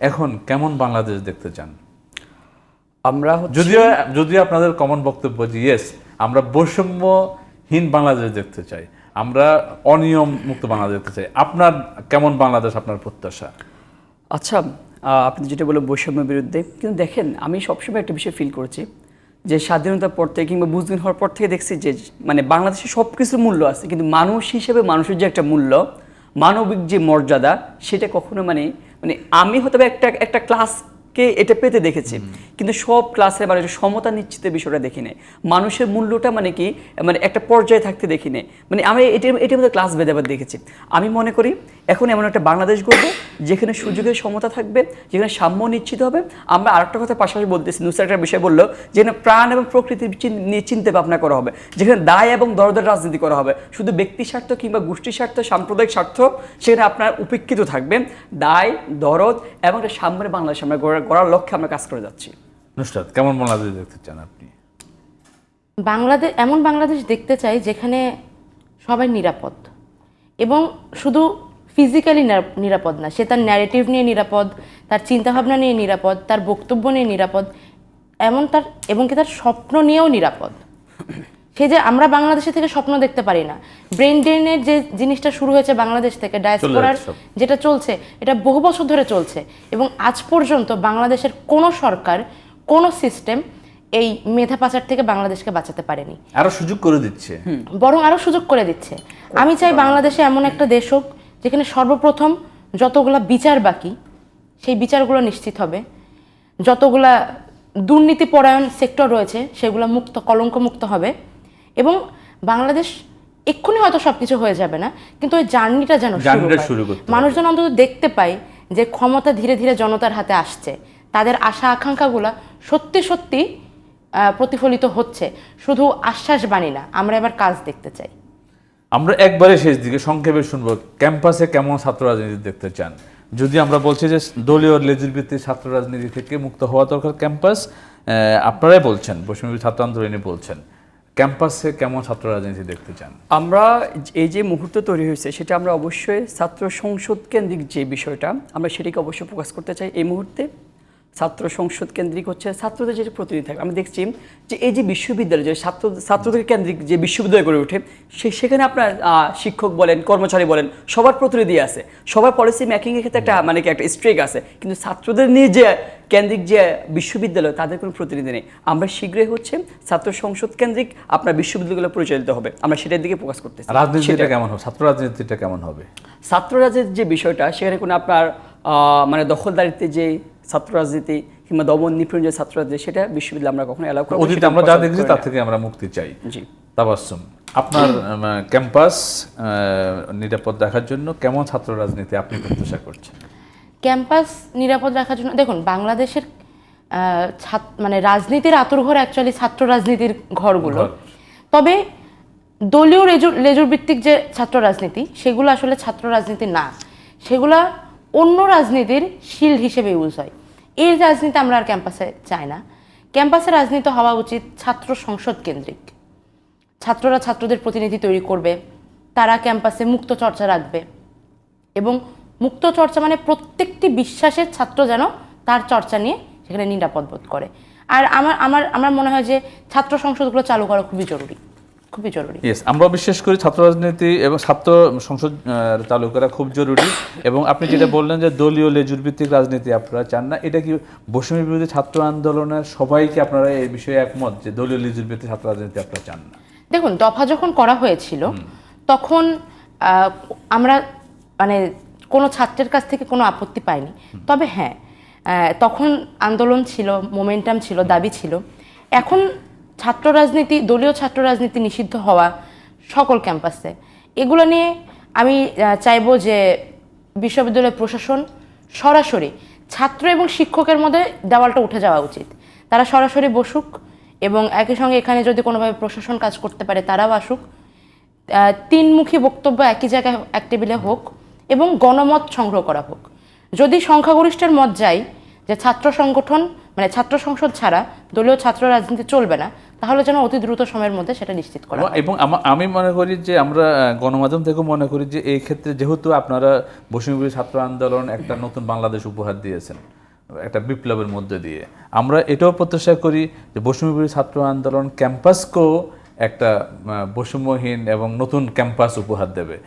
এখন কেমন বাংলাদেশ দেখতে চান? আমরা যদিও যদিও আপনাদের কমন বক্তব্য যে ইয়েস আমরা বৈষম্যহীন বাংলাদেশ দেখতে চাই। আমরা অনিয়ম মুক্ত বাংলাদেশ দেখতে চাই। আপনার কেমন বাংলাদেশ আপনার প্রত্যাশা? আচ্ছা আপনি যেটা বলে বৈষম্যের বিরুদ্ধে কিন্তু দেখেন আমি সবসময় একটা বিষয় ফিল করেছি যে স্বাধীনতার পর থেকে কিংবা বুঝদিন হওয়ার পর থেকে দেখছি যে মানে বাংলাদেশে সব কিছুর মূল্য আছে কিন্তু মানুষ হিসেবে মানুষের যে একটা মূল্য মানবিক যে মর্যাদা সেটা কখনো মানে মানে আমি হয়তো একটা একটা ক্লাসকে এটা পেতে দেখেছি। কিন্তু সব ক্লাসে মানে সমতা নিশ্চিতের বিষয়টা দেখি নাই। মানুষের মূল্যটা মানে কি? মানে একটা পর্যায়ে থাকতে দেখি নাই। মানে আমি এটির এটির মধ্যে ক্লাস ভেদাভেদ দেখেছি। আমি মনে করি এখন এমন একটা বাংলাদেশ গড়বো যেখানে সুযোগের সমতা থাকবে, যেখানে সাম্য নিশ্চিত হবে। আমরা আরেকটা কথা পাশাপাশি বলতেছি নুসরা একটা বিষয় বলল, যেখানে প্রাণ এবং প্রকৃতির নিয়ে চিন্তা ভাবনা করা হবে। যেখানে দায় এবং দরদের রাজনীতি করা হবে। শুধু ব্যক্তি স্বার্থ কিংবা গোষ্ঠী স্বার্থ, সাম্প্রদায়িক স্বার্থ, সেখানে আপনার উপেক্ষিত থাকবে। দায়, দরদ এবং একটা সাম্যের বাংলাদেশ আমরা গড়ার লক্ষ্যে আমরা কাজ করে যাচ্ছি। নুসরাত কেমন বাংলাদেশ দেখতে চান আপনি? বাংলাদেশ এমন বাংলাদেশ দেখতে চাই যেখানে সবাই নিরাপদ। এবং শুধু ফিজিক্যালি নিরাপদ না সে তার ন্যারেটিভ নিয়ে নিরাপদ তার চিন্তাভাবনা নিয়ে নিরাপদ তার বক্তব্য নিয়ে নিরাপদ এমন তার এবং কি তার স্বপ্ন নিয়েও নিরাপদ। সে যে আমরা বাংলাদেশে থেকে স্বপ্ন দেখতে পারি না। ব্রেন ড্রেনের যে জিনিসটা শুরু হয়েছে বাংলাদেশ থেকে ডায়াসপোরার যেটা চলছে এটা বহু বছর ধরে চলছে। এবং আজ পর্যন্ত বাংলাদেশের কোনো সরকার কোনো সিস্টেম এই মেধা পাচার থেকে বাংলাদেশকে বাঁচাতে পারেনি। আরও সুযোগ করে দিচ্ছে। বরং আরও সুযোগ করে দিচ্ছে। আমি চাই বাংলাদেশে এমন একটা দেশ হোক যেখানে সর্বপ্রথম যতগুলা বিচার বাকি সেই বিচারগুলো নিশ্চিত হবে। যতগুলা দুর্নীতি দুর্নীতিপরায়ণ সেক্টর রয়েছে সেগুলো মুক্ত কলঙ্ক মুক্ত হবে। এবং বাংলাদেশ এক্ষুনি হয়তো সব কিছু হয়ে যাবে না কিন্তু ওই জার্নিটা যেন শুরু জার্নিটা। শুরু করতে হবে। মানুষ যেন অন্তত দেখতে পায় যে ক্ষমতা ধীরে ধীরে জনতার হাতে আসছে। তাদের আশা আকাঙ্ক্ষাগুলো সত্যি সত্যি প্রতিফলিত হচ্ছে। শুধু আশ্বাস বাণী না আমরা এবার কাজ দেখতে চাই। আমরা একবারে শেষ দিকে সংক্ষেপে শুনব ক্যাম্পাসে কেমন ছাত্র রাজনীতি দেখতে চান? যদি আমরা বলছি যে দলীয় লেজুর ভিত্তিক ছাত্র রাজনীতি থেকে মুক্ত হওয়া দরকার ক্যাম্পাস আপনারাই বলছেন পশ্চিমবঙ্গ ছাত্র আন্দোলনে বলছেন। ক্যাম্পাসে কেমন ছাত্র রাজনীতি দেখতে চান? আমরা এই যে মুহূর্ত তৈরি হয়েছে সেটা আমরা অবশ্যই ছাত্র সংসদ কেন্দ্রিক যে বিষয়টা আমরা সেটিকে অবশ্যই প্রকাশ করতে চাই এই মুহূর্তে। ছাত্র সংসদ কেন্দ্রিক হচ্ছে ছাত্রদের যে প্রতিনিধি থাকে। আমি দেখছি যে এই যে বিশ্ববিদ্যালয় যে ছাত্র ছাত্রদের কেন্দ্রিক যে বিশ্ববিদ্যালয় গড়ে ওঠে সে সেখানে আপনার শিক্ষক বলেন কর্মচারী বলেন সবার প্রতিনিধি আছে। সবার পলিসি মেকিং এর ক্ষেত্রে একটা মানে কি একটা স্ট্রেক আছে। কিন্তু ছাত্রদের নিয়ে যে কেন্দ্রিক যে বিশ্ববিদ্যালয় তাদের কোনো প্রতিনিধি নেই। আমরা শীঘ্রই হচ্ছে ছাত্র সংসদ কেন্দ্রিক আপনার বিশ্ববিদ্যালয়গুলো পরিচালিত হবে। আমরা সেটার দিকে প্রকাশ করতেছি। রাজনীতিটা কেমন হবে? ছাত্র রাজনীতিটা কেমন হবে? ছাত্ররাজের যে বিষয়টা সেখানে কোনো আপনার মানে দখলদারিত্বে যে ছাত্র রাজনীতি কিংবা দমন নিপীড়ন যে ছাত্র রাজনীতি সেটা বিশ্ববিদ্যালয় আমরা কখনো এলাও করব অতীতে আমরা যা দেখেছি তার থেকে আমরা মুক্তি চাই। জি। তাবাসুম আপনার ক্যাম্পাস আহ, নিরাপদ রাখার জন্য কেমন ছাত্র রাজনীতি আপনি প্রত্যাশা করছেন? ক্যাম্পাস নিরাপদ রাখার জন্য দেখুন বাংলাদেশের আহ, মানে রাজনীতির আতুরঘর অ্যাকচুয়ালি ছাত্র রাজনীতির ঘরগুলো তবে দলীয় লেজুর লেজুর ভিত্তিক যে ছাত্র রাজনীতি সেগুলো আসলে ছাত্র রাজনীতি না। সেগুলা অন্য রাজনীতির শিল্ড হিসেবে ইউজ হয়। এই রাজনীতি আমরা আর ক্যাম্পাসে চাই না। ক্যাম্পাসে রাজনীতি হওয়া উচিত ছাত্র সংসদ কেন্দ্রিক। ছাত্ররা ছাত্রদের প্রতিনিধি তৈরি করবে, তারা ক্যাম্পাসে মুক্ত চর্চা রাখবে এবং মুক্ত চর্চা মানে প্রত্যেকটি বিশ্বাসের ছাত্র যেন তার চর্চা নিয়ে সেখানে নিরাপদ বোধ করে। আর আমার আমার আমার মনে হয় যে ছাত্র সংসদগুলো চালু করা খুবই জরুরি। খুবই জরুরি। ইয়েস আমরা বিশ্বাস করি ছাত্র রাজনীতি এবং ছাত্র সংসদ চালু করা খুব জরুরি। এবং আপনি যেটা বললেন যে দলীয় লেজুর ভিত্তিক রাজনীতি আপনারা চান না এটা কি বৈষম্য বিরোধী ছাত্র আন্দোলনের সবাইকে আপনারা এই বিষয়ে একমত যে দলীয় লেজুর ভিত্তিক ছাত্র রাজনীতি আপনারা চান না? দেখুন দফা যখন করা হয়েছিল তখন আমরা মানে কোনো ছাত্রের কাছ থেকে কোনো আপত্তি পাইনি। তবে হ্যাঁ তখন আন্দোলন ছিল মোমেন্টাম ছিল দাবি ছিল। এখন ছাত্র রাজনীতি দলীয় ছাত্র রাজনীতি নিষিদ্ধ হওয়া সকল ক্যাম্পাসে। এগুলো নিয়ে আমি চাইব যে বিশ্ববিদ্যালয় প্রশাসন সরাসরি ছাত্র এবং শিক্ষকের মধ্যে দেওয়ালটা উঠে যাওয়া উচিত। তারা সরাসরি বসুক এবং একই সঙ্গে এখানে যদি কোনোভাবে প্রশাসন কাজ করতে পারে, তারাও আসুক। তিনমুখী বক্তব্য একই জায়গায়, এক টেবিলে হোক এবং গণমত সংগ্রহ করা হোক। যদি সংখ্যাগরিষ্ঠের মত যায় যে ছাত্র সংগঠন মানে ছাত্র সংসদ ছাড়া দলীয় ছাত্র রাজনীতি চলবে না তাহলে যেন অতি দ্রুত সময়ের মধ্যে সেটা নিশ্চিত করা। এবং আমি মনে করি যে আমরা গণমাধ্যম থেকে মনে করি যে এই ক্ষেত্রে যেহেতু আপনারা বৈষম্যবিরোধী ছাত্র আন্দোলন একটা নতুন বাংলাদেশ উপহার দিয়েছেন, একটা বিপ্লবের মধ্যে দিয়ে আমরা এটাও প্রত্যাশা করি যে বৈষম্যবিরোধী ছাত্র আন্দোলন ক্যাম্পাসকেও একটা বৈষম্যহীন এবং নতুন ক্যাম্পাস উপহার দেবে